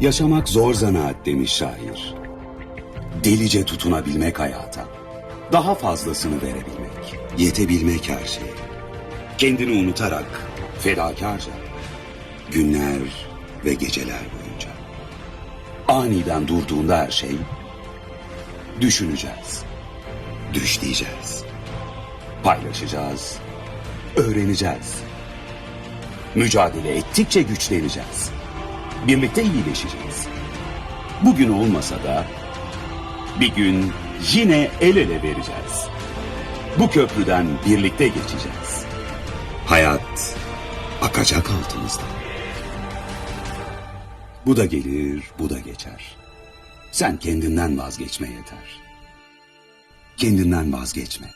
Yaşamak zor zanaat demiş şair. Delice tutunabilmek hayata. Daha fazlasını verebilmek. Yetebilmek her şeye. Kendini unutarak fedakarca. Günler ve geceler boyunca. Aniden durduğunda her şey düşüneceğiz. Düşleyeceğiz. Paylaşacağız. Öğreneceğiz. Mücadele ettikçe güçleneceğiz. Birlikte iyileşeceğiz. Bugün olmasa da bir gün yine el ele vereceğiz. Bu köprüden birlikte geçeceğiz. Hayat akacak altımızdan. Bu da gelir, bu da geçer. Sen kendinden vazgeçme yeter. Kendinden vazgeçme.